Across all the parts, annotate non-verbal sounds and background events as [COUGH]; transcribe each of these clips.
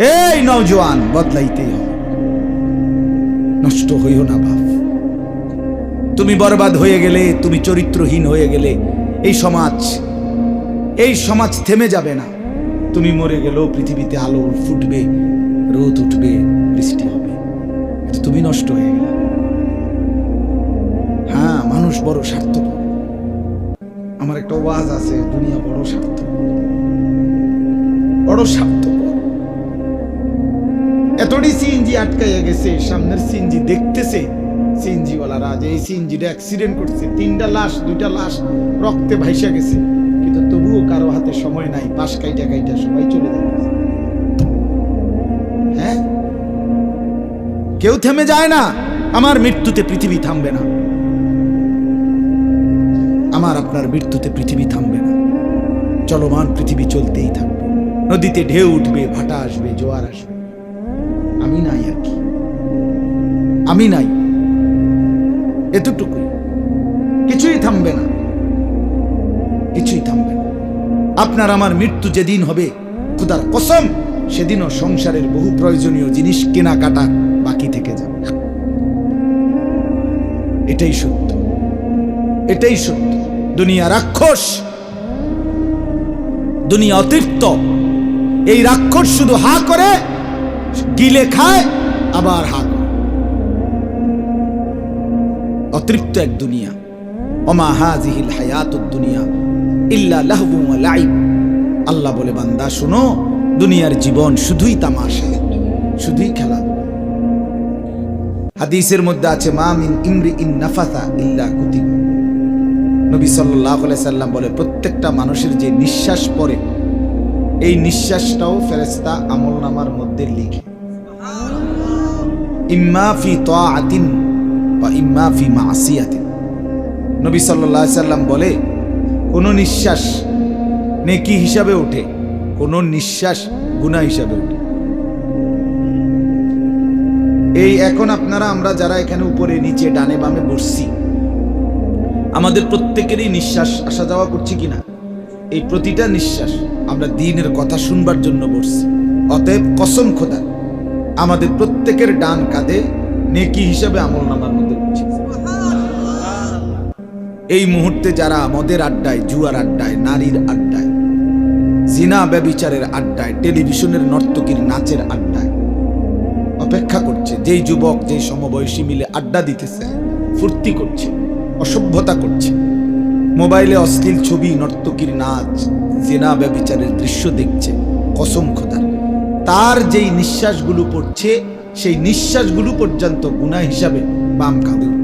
এই নওজোয়ান, বদলাইতেই নষ্ট হইও না, বাপ। তুমি বরবাদ হয়ে গেলে, তুমি চরিত্রহীন হয়ে গেলে, এই সমাজ এই সমাজ থেমে যাবে না। তুমি মরে গেলেও পৃথিবীতে আলো ফুটবে, রোদ উঠবে, বৃষ্টি হবে। তুমি নষ্ট হয়ে গেলে। হ্যাঁ মানুষ বড় স্বার্থপর। আমার একটা ওয়াজ আছে, দুনিয়া বড় স্বার্থ বড় স্বার্থপর। এতটি সিএনজি আটকাইয়া গেছে, সামনের সিএনজি দেখতেছে সিএনজি ওয়ালারা যে এই সিএনজিটা অ্যাক্সিডেন্ট করছে, তিনটা লাশ, দুইটা লাশ রক্তে ভাইসা গেছে। কিন্তু তবুও কারও হাতে সময় নাই, পাশ কাইটা কাইটা সবাই চলে যাচ্ছে হ্যাঁ? কেউ থেমে যায় না, আমার মৃত্যুতে পৃথিবী থামবে না। আমার আপনার মৃত্যুতে পৃথিবী থামবে না। চলমান পৃথিবী চলতেই থাকবে। নদীতে ঢেউ উঠবে, ভাটা আসবে, জোয়ার আসবে। আমি নাই। এতটুকুই। কিছুই থামবে না। কিছুই থামবে না। আপনার আমার মৃত্যু যেদিন হবে, খুদার কসম, সেদিনও সংসারের বহু প্রয়োজনীয় জিনিস কেনাকাটা বাকি থেকে যাবে। এটাই সত্য। এটাই সত্য। দুনিয়া রাক্ষস। দুনিয়া অতৃপ্ত। এই রাক্ষস শুধু হা করে, গিলে খায়, আবার হা করে। অতৃপ্ত এক দুনিয়া। অমা হাজিহিল হায়াতুদ দুনিয়া ইল্লা লাহবু লাইব। আল্লাহ বলে, বান্দা, শুনো, দুনিয়ার জীবন শুধুই তামাশা, শুধুই খেলা। হাদিসের মধ্যে আছে, মা মিন ইমরি ইন নাফাসা ইল্লা কুতিব। নবী সাল্লাল্লাহু আলাইহি সাল্লাম বলে, প্রত্যেকটা মানুষের যে নিঃশ্বাস পড়ে, এই নিঃশ্বাসটাও ফেরেশতা আমলনামার মধ্যে লিখে। ইম্মা ফি তাআতিন বা ইম্মা ফি মাসিয়াতিন নবী সাল্লাল্লাহু আলাইহি সাল্লাম বলে, কোন নিঃশ্বাস নেকি হিসাবে ওঠে, কোন নিঃশ্বাস গুনাহ হিসাবে ওঠে। এই এখন আপনারা, আমরা যারা এখানে উপরে, নিচে, ডানে, বামে বসছি, আমাদের প্রত্যেকেরই নিঃশ্বাস আসা যাওয়া করছি কিনা? এই প্রতিটা নিঃশ্বাস আমরা দিনের কথা শুনবার জন্য বসছি। অতএব কসম খোদা, আমাদের প্রত্যেকের ডান কাঁধে নেকি হিসাবে আমল নামার মধ্যে এই মুহূর্তে যারা মদের আড্ডায়, জুয়ার আড্ডায়, নারীর আড্ডায়, জিনা ব্যবিচারের আড্ডায়, টেলিভিশনের নর্তকীর নাচের আড্ডায় অপেক্ষা করছে, যেই যুবক, যেই সমবয়সী মিলে আড্ডা দিতেছে, ফুর্তি করছে, অসভ্যতা করছে। মোবাইলে অশ্লীল ছবি, নর্তকীর নাচ, জেনা ব্যবিচারের দৃশ্য দেখছে, কসম খোদার। তার যেই নিঃশ্বাসগুলো পড়ছে, সেই নিঃশ্বাসগুলো পর্যন্ত গুণা হিসাবে বাম কাঁধে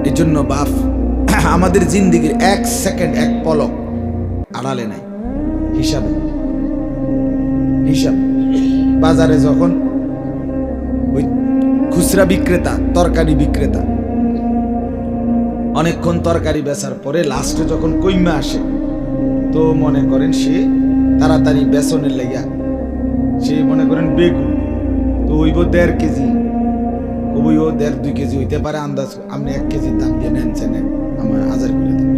উঠতেছে এই জন্য বাপ আমাদের জিন্দিগির এক সেকেন্ড, এক পলক আড়ালে নাই। হিসাবে, হিসাব। বাজারে যখন ওই খুচরা বিক্রেতা, তরকারি বিক্রেতা, অনেকক্ষণ তরকারি বেচার পরে লাস্টে যখন কইমা আসে, তো মনে করেন সে তাড়াতাড়ি বেসনের লেগা সে মনে করেন বেগুন, তো ওইব দেড় কেজি কবই ও দেড় দুই কেজি হইতে পারে, আন্দাজ আপনি এক কেজির দাম দিয়ে নেন চেনেন আমার হাজার করে দেন।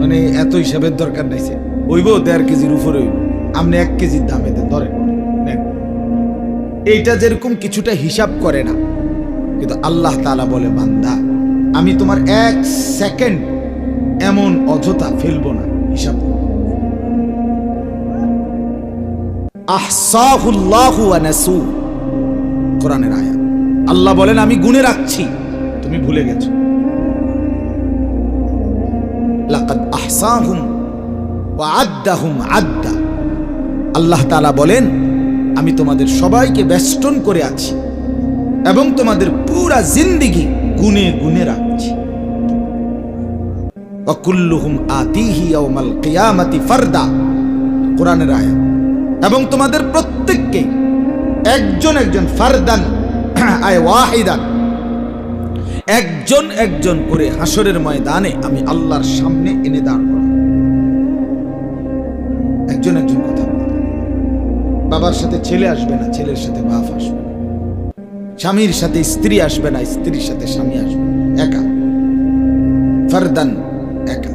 মানে এত হিসাবের দরকার নাইছে ওইব দেড় কেজির উপরে হইব। আপনি এক কেজির দামে দেন, ধরেন। নেন। এইটা যেরকম কিছুটা হিসাব করে না, কিন্তু আল্লাহ তাআলা বলে, বান্দা, আমি তোমার এক সেকেন্ড এমন অযথা ফেলব না, হিসাব। আহসাহুল্লাহু ওয়া নাসু কোরআনের আয়াত। আল্লাহ বলেন, আমি গুনে রাখছি। তুমি ভুলে গেছো। আল্লাহ তাআলা বলেন, আমি তোমাদের সবাইকে বেষ্টন করে আছি এবং তোমাদের পুরা জিন্দিগি গুনে গুনে রাখছি। এবং তোমাদের প্রত্যেককে একজন একজন ফারদান [CLEARS THROAT] একজন একজন করে হাসরের ময়দানে আমি আল্লাহর সামনে এনে দাঁড় করা একজন একজন কথা বাবার সাথে ছেলে আসবে না, ছেলের সাথে বাপ আসবে স্বামীর সাথে স্ত্রী আসবে না, স্ত্রীর সাথে স্বামী আসবে একা। ফারদান একা।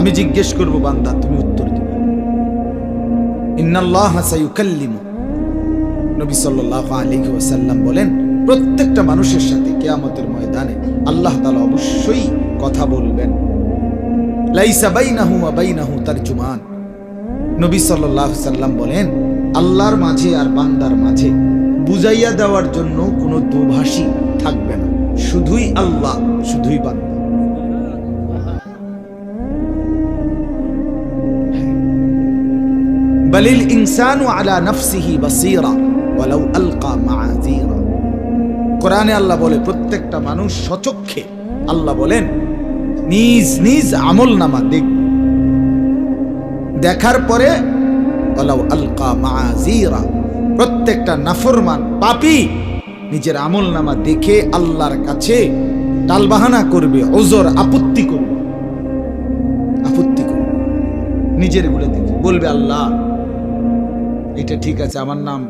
আমি জিজ্ঞেস করব, বান্দা, তুমি উত্তর দিবে। ইন্নাল্লাহ সাইয়ুকাল্লিমু নবী সাল্লাল্লাহু আলাইহি ওয়াসাল্লাম বলেন, প্রত্যেকটা মানুষের সাথে কিয়ামতের ময়দানে আল্লাহ তাআলা অবশ্যই কথা বলবেন। লাইসা বাইনাহু তারজুমান। নবী আলাইহি সাল্লাম বলেন, আল্লাহর মাঝে আর বান্দার মাঝে বুঝাইয়া দেওয়ার জন্য কোনো দুভাষী থাকবে না। শুধুই আল্লাহ, শুধুই বান্দা। বলিল, ইনসানু আলা নফসিহি ওয়ালাউ আলকা মাআযীরা। কোরআনে আল্লাহ বলে, প্রত্যেকটা মানুষ সচক্ষে আল্লাহ বলেন, নিজ নিজ আমল নামা দেখ। দেখার পরে, ওয়ালাউ আলকা মাআযীরা, প্রত্যেকটা নাফরমান পাপী নিজের আমল নামা দেখে আল্লাহর কাছে টালবাহানা করবে, ওজর আপত্তি করবে। আপত্তি করবে। নিজের বলে দেখে বলবে, আল্লাহ, এটা ঠিক আছে, আমার নাম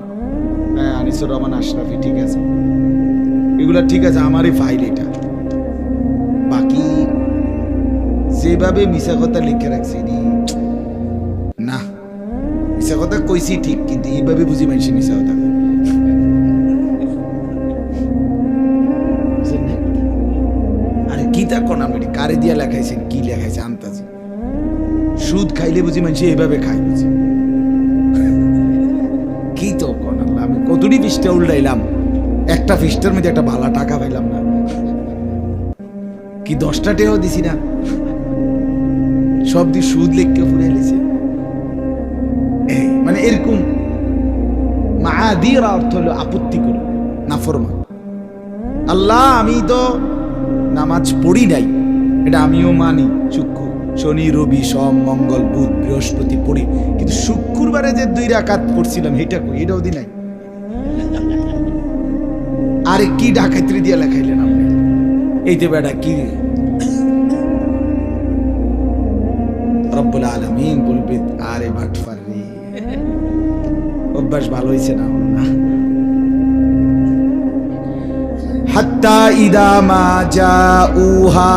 হ্যাঁ, আনিসুর রহমান আশরাফি ঠিক আছে। এগুলা ঠিক আছে আমারই ফাইল এটা। বাকি যেভাবে মিশা কথা লিখে রাখছি নি, মিশা কইছি ঠিক কিন্তু এইভাবে বুঝি মানছি মিশা কথা আরে কি তা কোন আমি কারে দিয়া লেখাইছেন কি লেখাইছে আনতাছি। সুদ খাইলে বুঝি মানুষ এইভাবে খাই বুঝি। আমি পৃষ্ঠা উল্টাইলাম। একটা পৃষ্ঠার মধ্যে একটা ভালো টাকা পাইলাম না। কি দশটা টেও দিছি না। সব দিয়ে সুদ লেখকে ফুরে এলেছে এই, মানে এরকম মাহাদিরা অর্থ হলো আপত্তি করো নাফরমান আল্লাহ আমি তো নামাজ পড়ি নাই। এটা আমিও মানি। চক্ষু শনি রবি সোম মঙ্গল বুধ বৃহস্পতি পড়ি। কিন্তু শুক্রবারে যে দুই রাকাত পড়ছিলাম এটা কই? এটাও দি নাই। আরে কি ডাকাইত্রি দিয়া লেখাইলেন আপনি? এই তো বেটা কি? রব্বুল আলামিন বলবে আরে ভাটফার রে অভ্যাস ভালো হয়েছে না? হাত্তা ইদা মা জাউহা।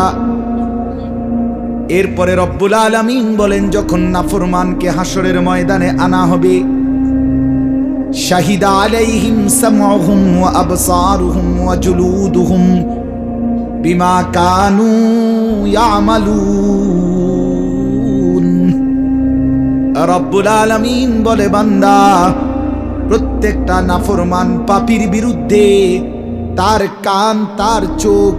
এরপরে রব্বুল আলামিন বলেন, যখন নাফরমানকে হাসরের ময়দানে আনা হবে সামউহুম ওয়া আবসারুহুম ওয়া জুলুদুহুম বিমা কানু ইয়ামালুন রব্বুল আলামিন বলে, বান্দা, প্রত্যেকটা নাফরমান পাপির বিরুদ্ধে তার কান, তার চোখ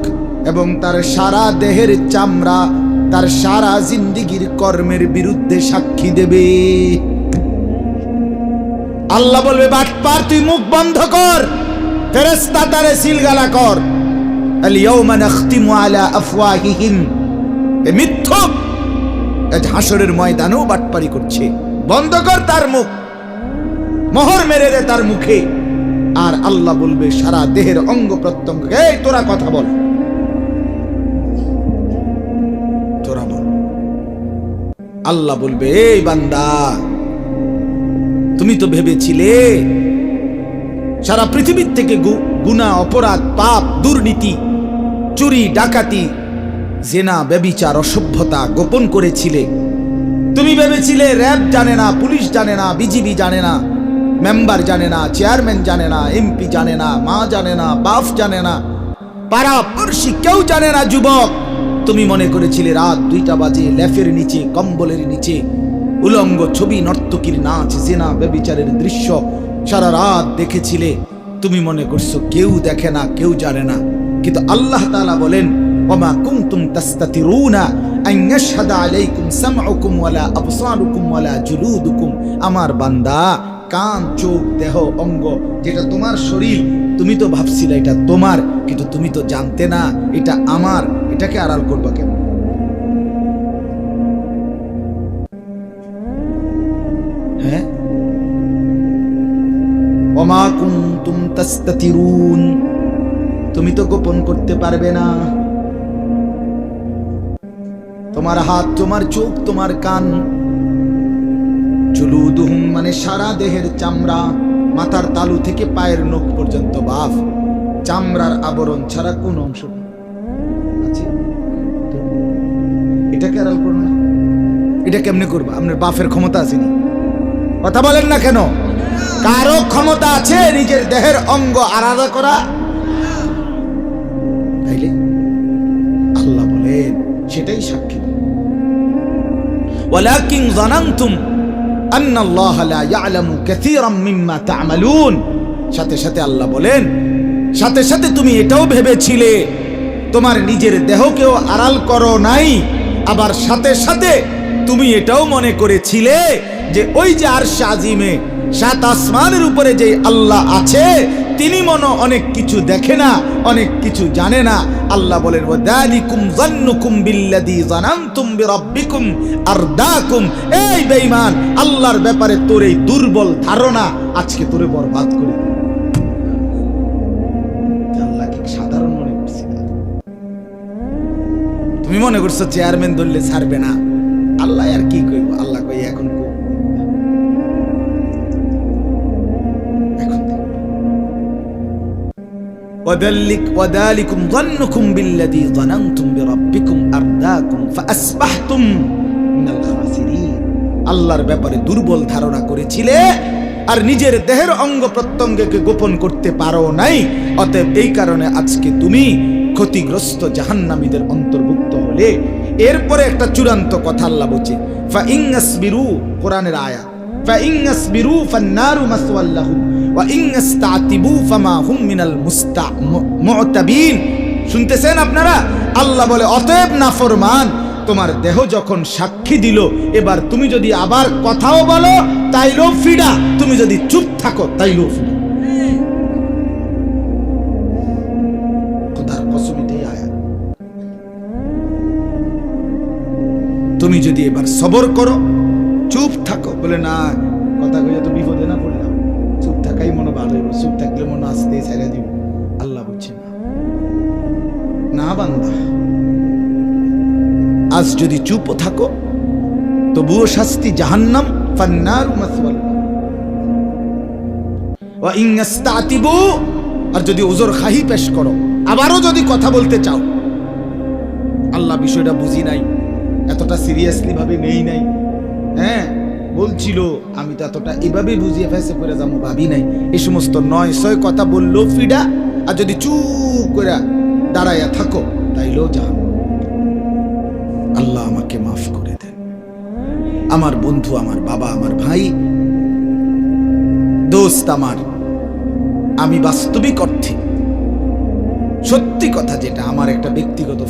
এবং তার সারা দেহের চামড়া, তার সারা জিন্দিগির কর্মের বিরুদ্ধে সাক্ষী দেবে। আল্লাহ বলবে বাটপার তুই মুখ বন্ধ কর। ফেরেস্তা তারে সিলগালা কর। করছে। বন্ধ কর তার মুখ। মেরে তার মুখে। আর বলবে, সারা দেহের অঙ্গ প্রত্যঙ্গ তোরা কথা বল। তোরা বল। আল্লাহ বলবে, এই বান্দা তুমি তো ভেবেছিলে? সারা পৃথিবীর থেকে গু- গুনাহ অপরাধ, পাপ, দুর্নীতি, চুরি, ডাকাতি, জেনা, ব্যবিচার, অসভ্যতা গোপন করেছিলে। তুমি ভেবেছিলে র্যাব জানে না, পুলিশ জানে না, বিজিবি জানে না, মেম্বার জানে না, চেয়ারম্যান জানে না, এমপি জানে না, মা জানে না বাপ জানে না, পাড়া পড়শি কেউ জানে না, যুবক। তুমি মনে করেছিলে রাত দুইটা বাজে, ল্যাফের নিচে, কম্বলের নিচে উলঙ্গ ছবি নর্তকীর নাচ, জেনা ব্যবিচারের দৃশ্য সারা রাত দেখেছিলে। তুমি মনে করছ কেউ দেখে না, কেউ জানে না। কিন্তু আল্লাহ তাআলা বলেন, ওমা কুনতুম তাস্তাতিরুনা আন ইয়াশহাদা আলাইকুম সামউকুম ওয়ালা আবসারুকুম ওয়ালা জুলুদুকুম। আমার বান্দা, কান, চোখ, দেহ, অঙ্গ, যেটা তোমার শরীর, তুমি তো ভাবছিলে এটা তোমার, কিন্তু তুমি তো জানতে না, এটা আমার, এটাকে আড়াল করবা কেন ওমা কুনতুম তাস্তাতিরুন। তুমি তো গোপন করতে পারবে না। তোমার হাত, তোমার চোখ, তোমার কান। চুলুদুহুম মানে সারা দেহের চামড়া, মাথার তালু থেকে পায়ের নখ পর্যন্ত বাফ। চামড়ার আবরণ ছাড়া কোন অংশ। আছে তো এটাকে করো না? এটা কেমনে করবা? আপনার বাফের ক্ষমতা আসেনি কথা বলেন না কেন? কারো ক্ষমতা আছে নিজের দেহের অঙ্গ আলাদা করা তাইলে আল্লাহ বলেন সেটাই সাক্ষী ولكن ظننتم أن الله لا يعلم كثيرا مما تعملون সাথে সাথে আল্লাহ বলেন সাথে সাথে তুমি এটাও ভেবেছিলে তোমার নিজের দেহকেও আড়াল করো নাই আবার সাথে সাথে তুমি এটাও মনে করেছিলে যে ওই যে আর আজিমে সাত আসমানের উপরে যে আল্লাহ আছে, তিনি মনে অনেক কিছু দেখে না, অনেক কিছু জানে না। আল্লাহ বলেন, ওয়াদালিকুম জান্নুকুম বিল্লাযী জানানতুম বিরাব্বিকুম আরদাকুম। এই বেঈমান, আল্লাহর ব্যাপারে তোর এই দুর্বল ধারণা আজকে তোরে বরবাদ করে সাধারণ মনে তুমি মনে করছ চেয়ারম্যান ধরলে ছাড়বে না। আল্লাহ আর কি কইব? আল্লাহ কই, এখন وذلك وذلكم ظنكم بالذي ظننتم بربكم أرداكم فأصبحتم من الخاسرين আল্লাহর ব্যাপারে দুর্বল ধারণা করেছিলে আর নিজের দেহের অঙ্গ প্রত্যঙ্গকে গোপন করতে পারো নাই অতএব এই কারণে আজকে তুমি ক্ষতিগ্রস্ত জাহান্নামীদের অন্তর্ভুক্ত হলে এরপরে একটা চূড়ান্ত কথা আল্লাহ বলছে ফা ইংসবিরু কোরআনের আয়া ফা ইংসবিরু ফান্নারু মাসওয়াল্লাহুম শুনতেছেন আপনারা? আল্লাহ বলে, অতএব নাফরমান, তোমার দেহ যখন সাক্ষী দিল, এবার তুমি যদি আবার কথাও বলো, তাইলেও ফিডা তুমি যদি চুপ থাকো, তাইলেও ফিডা। তুমি যদি এবার সবর করো, চুপ থাকো, বলে না হইব মনে আসতে ছেড়ে দিব। আল্লাহ বলছে না। না বান্দা। আজ যদি চুপ থাকো, তবুও শাস্তি জাহান্নাম, ফান্নার মাসওয়াল। ওয়া ইংস্তাতিবু আর যদি উজর খাহি পেশ করো, আবারও যদি কথা বলতে চাও। আল্লাহ বিষয়টা বুঝি নাই, এতটা সিরিয়াসলি ভাবে নেই নাই। হ্যাঁ? বলছিল, আমি তো এতটা এভাবে বুঝিয়ে ফেসে করে যাব ভাবি নাই। এই সমস্ত নয় ছয় কথা বলল ফিডা, আর যদি চুপ করে দাঁড়াইয়া থাকো, তাইলেও যা আল্লাহ আমাকে মাফ করে দেন। আমার বন্ধু, আমার বাবা, আমার ভাই, দোস্ত আমার, আমি বাস্তবিক অর্থে সত্যি কথা যেটা, আমার একটা ব্যক্তিগত